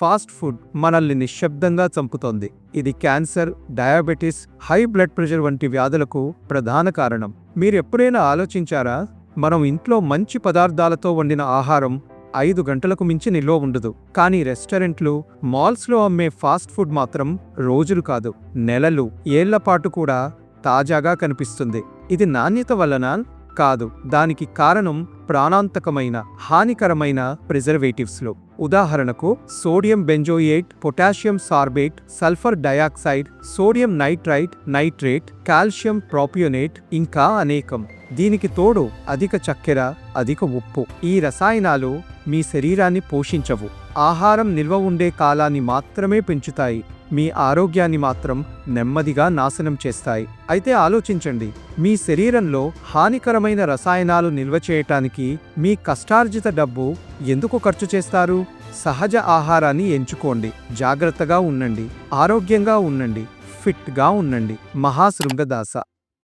Fast food మనల్ని నిశ్శబ్దంగా చంపుతోంది. ఇది cancer diabetes high blood pressure వంటి వ్యాధులకు ప్రధాన కారణం. మీరు ఎప్పుడైనా ఆలోచించారా? మనం ఇంట్లో మంచి పదార్థాలతో వండిన ఆహారం ఐదు గంటలకు మించి నిల్వ ఉండదు. కానీ రెస్టారెంట్లు మాల్స్లో అమ్మే ఫాస్ట్ ఫుడ్ మాత్రం రోజులు కాదు నెలలు ఏళ్ళపాటు కూడా తాజాగా కనిపిస్తుంది. ఇది నాణ్యత వలన కాదు దానికి కారణం ప్రాణాంతకమైన హానికరమైన ప్రిజర్వేటివ్స్లో. ఉదాహరణకు sodium benzoate potassium sorbate sulphur dioxide sodium nitrite nitrate calcium propionate ఇంకా అనేకం. దీనికి తోడు అధిక చక్కెర అధిక ఉప్పు. ఈ రసాయనాలు మీ శరీరాన్ని పోషించవు. ఆహారం నిల్వ ఉండే కాలాన్ని మాత్రమే పెంచుతాయి. మీ ఆరోగ్యాన్ని మాత్రం నెమ్మదిగా నాశనం చేస్తాయి. అయితే ఆలోచించండి మీ శరీరంలో హానికరమైన రసాయనాలు నిల్వ చేయటానికి మీ కష్టార్జిత డబ్బు ఎందుకు ఖర్చు చేస్తారు? సహజ ఆహారాన్ని ఎంచుకోండి జాగ్రత్తగా ఉండండి ఆరోగ్యంగా ఉండండి ఫిట్గా ఉండండి. మహాశృంగదాస